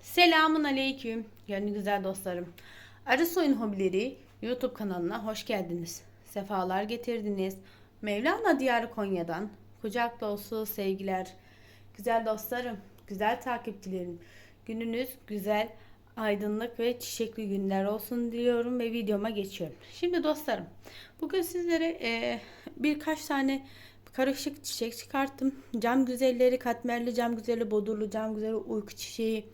Selamun aleyküm. Gönlü güzel dostlarım. Arı Soyun Hobileri YouTube kanalına hoş geldiniz. Sefalar getirdiniz. Mevlana Diyarı Konya'dan kucak dolusu sevgiler. Güzel dostlarım, güzel takipçilerim. Gününüz güzel, aydınlık ve çiçekli günler olsun diliyorum ve videoma geçiyorum. Şimdi dostlarım, bugün sizlere e, birkaç tane karışık çiçek çıkarttım. Cam güzelleri, katmerli cam güzeli, bodurlu cam güzeli, uyku çiçeği,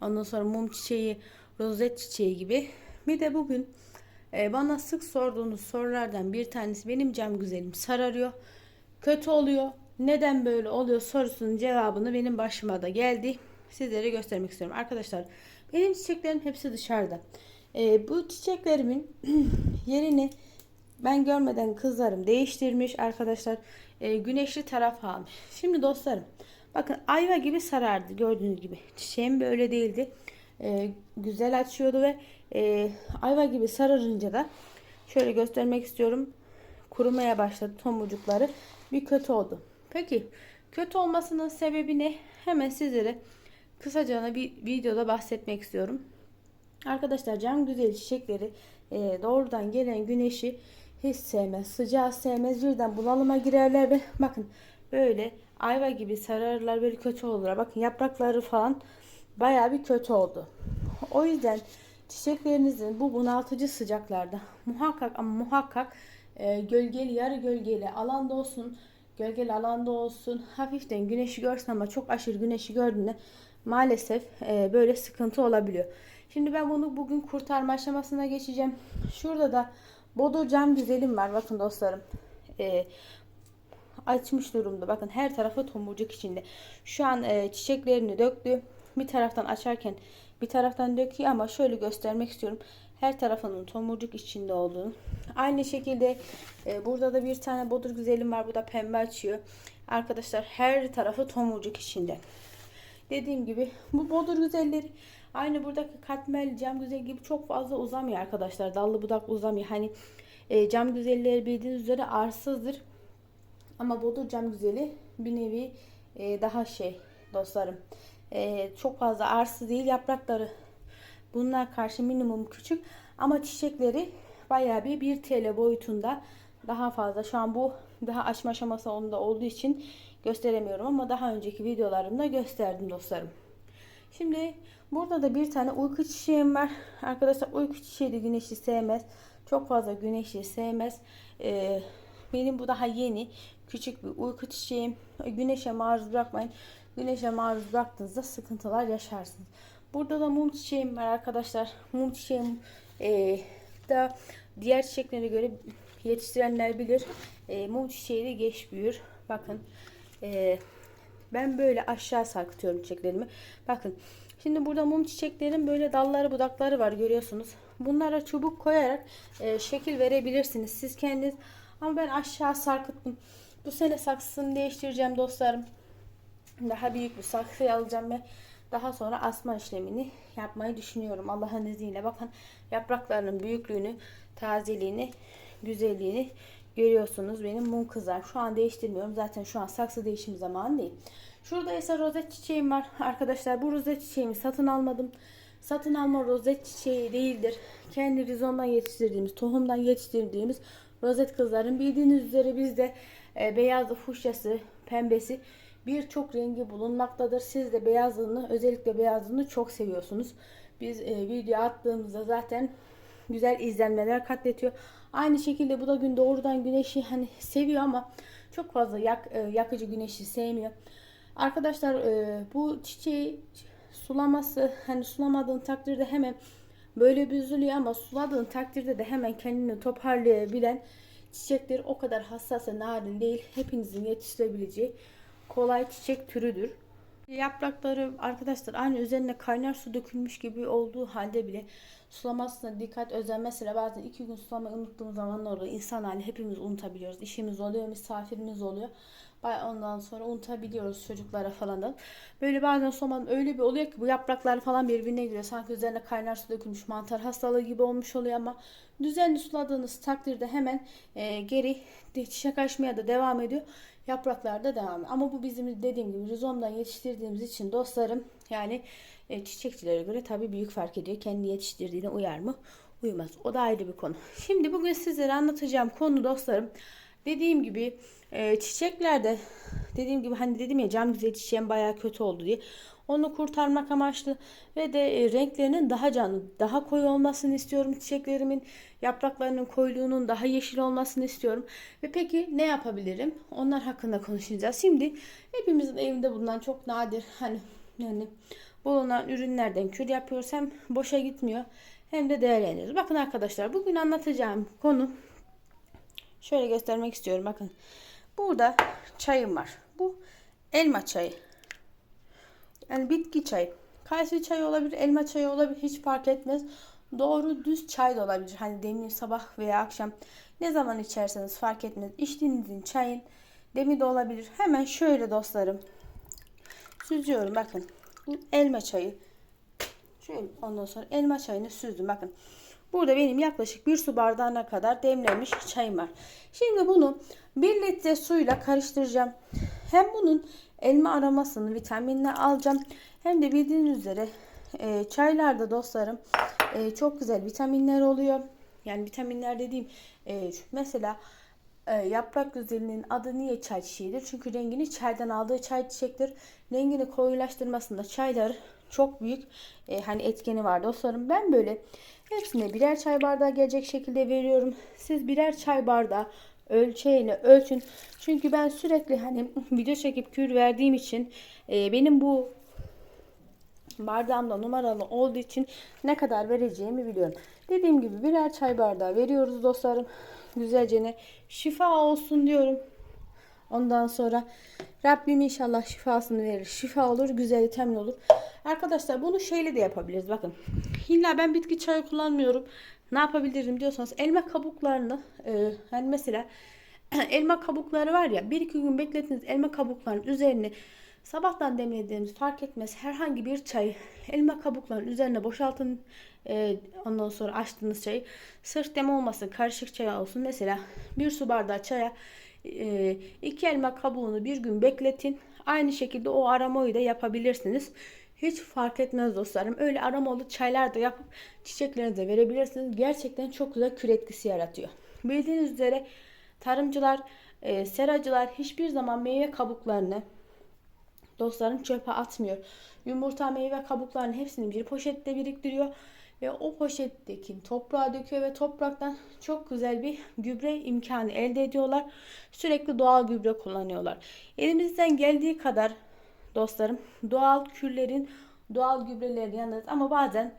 ondan sonra mum çiçeği, rozet çiçeği gibi. Bir de bugün e, bana sık sorduğunuz sorulardan bir tanesi benim cam güzelim sararıyor. Kötü oluyor. Neden böyle oluyor sorusunun cevabını benim başıma da geldi. Sizlere göstermek istiyorum. Arkadaşlar benim çiçeklerim hepsi dışarıda. E, bu çiçeklerimin yerini ben görmeden kızlarım değiştirmiş arkadaşlar. E, güneşli taraf almış. Şimdi dostlarım bakın ayva gibi sarardı gördüğünüz gibi. Çiçeğim böyle değildi. E, güzel açıyordu ve e, ayva gibi sararınca da şöyle göstermek istiyorum. Kurumaya başladı tomurcukları. Bir kötü oldu. Peki kötü olmasının sebebi ne? Hemen sizlere kısaca bir videoda bahsetmek istiyorum. Arkadaşlar cam güzel çiçekleri e, doğrudan gelen güneşi hiç sevmez. Sıcağı sevmez. Birden bunalıma girerler ve bakın böyle ayva gibi sararlar böyle kötü olur. Bakın yaprakları falan baya bir kötü oldu. O yüzden çiçeklerinizin bu bunaltıcı sıcaklarda muhakkak ama muhakkak e, gölgeli yarı gölgeli alanda olsun gölgeli alanda olsun hafiften güneşi görsün ama çok aşırı güneşi gördüğünde maalesef e, böyle sıkıntı olabiliyor. Şimdi ben bunu bugün kurtarma aşamasına geçeceğim. Şurada da Bodo cam güzelim var. Bakın dostlarım. E, açmış durumda. Bakın her tarafı tomurcuk içinde. Şu an e, çiçeklerini döktü. Bir taraftan açarken bir taraftan döküyor ama şöyle göstermek istiyorum. Her tarafının tomurcuk içinde olduğunu. Aynı şekilde e, burada da bir tane bodur güzelim var. Bu da pembe açıyor. Arkadaşlar her tarafı tomurcuk içinde. Dediğim gibi bu bodur güzelleri aynı buradaki katmerli cam güzel gibi çok fazla uzamıyor arkadaşlar. Dallı budak uzamıyor. Hani e, cam güzelleri bildiğiniz üzere arsızdır. Ama bodur cam güzeli bir nevi e, daha şey dostlarım. E, çok fazla arsız değil yaprakları. Bunlar karşı minimum küçük ama çiçekleri bayağı bir 1 TL boyutunda daha fazla. Şu an bu daha açma aşaması onda olduğu için gösteremiyorum ama daha önceki videolarımda gösterdim dostlarım. Şimdi burada da bir tane uyku çiçeğim var. Arkadaşlar uyku çiçeği de güneşi sevmez. Çok fazla güneşi sevmez. Ee, benim bu daha yeni. Küçük bir uyku çiçeğim. Güneşe maruz bırakmayın. Güneşe maruz bıraktığınızda sıkıntılar yaşarsınız. Burada da mum çiçeğim var arkadaşlar. Mum çiçeğim e, da diğer çiçeklere göre yetiştirenler bilir. E, mum çiçeği de geç büyür. Bakın e, ben böyle aşağı sarkıtıyorum çiçeklerimi. Bakın şimdi burada mum çiçeklerin böyle dalları budakları var görüyorsunuz. Bunlara çubuk koyarak e, şekil verebilirsiniz. Siz kendiniz ama ben aşağı sarkıttım. Bu sene saksısını değiştireceğim dostlarım. Daha büyük bir saksı alacağım ve daha sonra asma işlemini yapmayı düşünüyorum. Allah'ın izniyle bakın yapraklarının büyüklüğünü, tazeliğini, güzelliğini görüyorsunuz. Benim mum kızar. Şu an değiştirmiyorum. Zaten şu an saksı değişim zamanı değil. Şurada ise rozet çiçeğim var. Arkadaşlar bu rozet çiçeğimi satın almadım. Satın alma rozet çiçeği değildir. Kendi rizondan yetiştirdiğimiz, tohumdan yetiştirdiğimiz rozet kızların bildiğiniz üzere bizde e, beyazı, fuşyası, pembesi birçok rengi bulunmaktadır. Siz de beyazlığını, özellikle beyazlığını çok seviyorsunuz. Biz e, video attığımızda zaten güzel izlenmeler katletiyor. Aynı şekilde bu da gün doğrudan güneşi hani seviyor ama çok fazla yak, e, yakıcı güneşi sevmiyor. Arkadaşlar e, bu çiçeği sulaması hani sulamadığın takdirde hemen böyle bir üzülüyor ama suladığın takdirde de hemen kendini toparlayabilen çiçekler o kadar hassas ve narin değil. Hepinizin yetiştirebileceği kolay çiçek türüdür. Yaprakları arkadaşlar aynı üzerine kaynar su dökülmüş gibi olduğu halde bile sulamasına dikkat özen mesela bazen iki gün sulamayı unuttuğumuz zamanlar oluyor. İnsan hali hepimiz unutabiliyoruz. İşimiz oluyor, misafirimiz oluyor. Ondan sonra unutabiliyoruz çocuklara falan da. Böyle bazen somanın öyle bir oluyor ki bu yapraklar falan birbirine giriyor. Sanki üzerine kaynar su dökülmüş mantar hastalığı gibi olmuş oluyor ama düzenli suladığınız takdirde hemen e, geri çiçek açmaya da devam ediyor. Yapraklar da devam ediyor. Ama bu bizim dediğim gibi rizomdan yetiştirdiğimiz için dostlarım Yani e, çiçekçilere göre tabii büyük fark ediyor. Kendi yetiştirdiğine uyar mı? Uymaz. O da ayrı bir konu. Şimdi bugün sizlere anlatacağım konu dostlarım. Dediğim gibi e, çiçeklerde dediğim gibi hani dedim ya cam güzel çiçeğim bayağı kötü oldu diye. Onu kurtarmak amaçlı ve de e, renklerinin daha canlı, daha koyu olmasını istiyorum. Çiçeklerimin yapraklarının koyuluğunun daha yeşil olmasını istiyorum. Ve peki ne yapabilirim? Onlar hakkında konuşacağız. Şimdi hepimizin evinde bulunan çok nadir hani yani bulunan ürünlerden kür yapıyoruz. Hem boşa gitmiyor hem de değerleniyoruz. Bakın arkadaşlar bugün anlatacağım konu şöyle göstermek istiyorum. Bakın burada çayım var. Bu elma çayı. Yani bitki çayı. Kayısı çayı olabilir, elma çayı olabilir. Hiç fark etmez. Doğru düz çay da olabilir. Hani demin sabah veya akşam ne zaman içerseniz fark etmez. İçtiğinizin çayın demi de olabilir. Hemen şöyle dostlarım. Süzüyorum bakın. Bu elma çayı. Şöyle ondan sonra elma çayını süzdüm. Bakın. Burada benim yaklaşık bir su bardağına kadar demlenmiş çayım var. Şimdi bunu 1 litre suyla karıştıracağım. Hem bunun elma aromasını, vitaminini alacağım. Hem de bildiğiniz üzere e, çaylarda dostlarım e, çok güzel vitaminler oluyor. Yani vitaminler dediğim e, mesela yaprak güzelinin adı niye çay çiçeğidir? Çünkü rengini çaydan aldığı çay çiçektir. Rengini koyulaştırmasında çaylar çok büyük e, hani etkeni var dostlarım. Ben böyle hepsine birer çay bardağı gelecek şekilde veriyorum. Siz birer çay bardağı ölçeğini ölçün. Çünkü ben sürekli hani video çekip kür verdiğim için e, benim bu bardağımda numaralı olduğu için ne kadar vereceğimi biliyorum. Dediğim gibi birer çay bardağı veriyoruz dostlarım. Güzelce ne şifa olsun diyorum. Ondan sonra Rabbim inşallah şifasını verir. Şifa olur, güzel vitamin olur. Arkadaşlar bunu şeyle de yapabiliriz. Bakın. İlla ben bitki çayı kullanmıyorum. Ne yapabilirim diyorsanız elma kabuklarını e, hani mesela elma kabukları var ya bir iki gün bekletiniz elma kabuklarının üzerine sabahtan demlediğimiz fark etmez herhangi bir çay elma kabuklarının üzerine boşaltın e, ondan sonra açtığınız çayı sırf dem olmasın karışık çay olsun mesela bir su bardağı çaya e, iki elma kabuğunu bir gün bekletin aynı şekilde o aromayı da yapabilirsiniz hiç fark etmez dostlarım. Öyle aromalı çaylar da yapıp çiçeklerinize verebilirsiniz. Gerçekten çok güzel kür etkisi yaratıyor. Bildiğiniz üzere tarımcılar, e, seracılar hiçbir zaman meyve kabuklarını dostlarım çöpe atmıyor. Yumurta, meyve kabuklarının hepsini bir poşette biriktiriyor ve o poşetteki toprağa döküyor ve topraktan çok güzel bir gübre imkanı elde ediyorlar. Sürekli doğal gübre kullanıyorlar. Elimizden geldiği kadar dostlarım doğal kürlerin doğal gübrelerin yanında ama bazen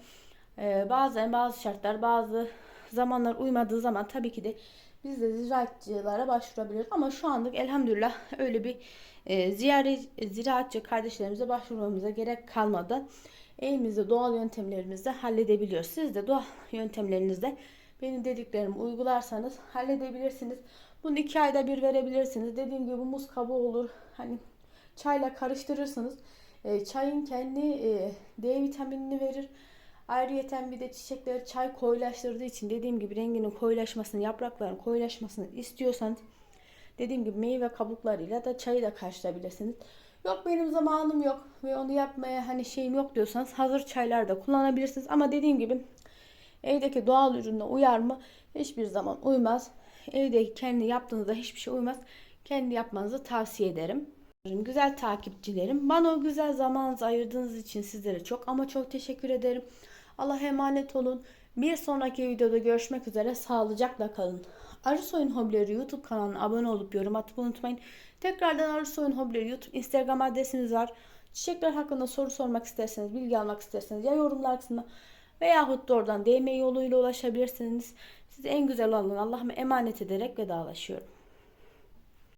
e, bazen bazı şartlar bazı zamanlar uymadığı zaman tabii ki de biz de ziraatçılara başvurabiliriz. Ama şu anlık elhamdülillah öyle bir e, ziyaret ziraatçı kardeşlerimize başvurmamıza gerek kalmadı. Elimizde doğal yöntemlerimizle halledebiliyoruz. Siz de doğal yöntemlerinizle benim dediklerimi uygularsanız halledebilirsiniz. Bunu iki ayda bir verebilirsiniz. Dediğim gibi muz kabuğu olur. Hani çayla karıştırırsınız. E, çayın kendi e, D vitaminini verir. Ayrıyeten bir de çiçekleri çay koyulaştırdığı için dediğim gibi renginin koyulaşmasını, yaprakların koyulaşmasını istiyorsanız dediğim gibi meyve kabuklarıyla da çayı da karıştırabilirsiniz. Yok benim zamanım yok ve onu yapmaya hani şeyim yok diyorsanız hazır çaylar da kullanabilirsiniz. Ama dediğim gibi evdeki doğal ürünle uyar mı? Hiçbir zaman uymaz. Evde kendi yaptığınızda hiçbir şey uymaz. Kendi yapmanızı tavsiye ederim. Güzel takipçilerim. Bana o güzel zamanınızı ayırdığınız için sizlere çok ama çok teşekkür ederim. Allah'a emanet olun. Bir sonraki videoda görüşmek üzere. Sağlıcakla kalın. Arısoyun Hobileri YouTube kanalına abone olup yorum atıp unutmayın. Tekrardan Arısoyun Hobileri YouTube Instagram adresiniz var. Çiçekler hakkında soru sormak isterseniz, bilgi almak isterseniz ya yorumlar kısmına veyahut da oradan DM yoluyla ulaşabilirsiniz. Size en güzel olan Allah'ıma emanet ederek vedalaşıyorum.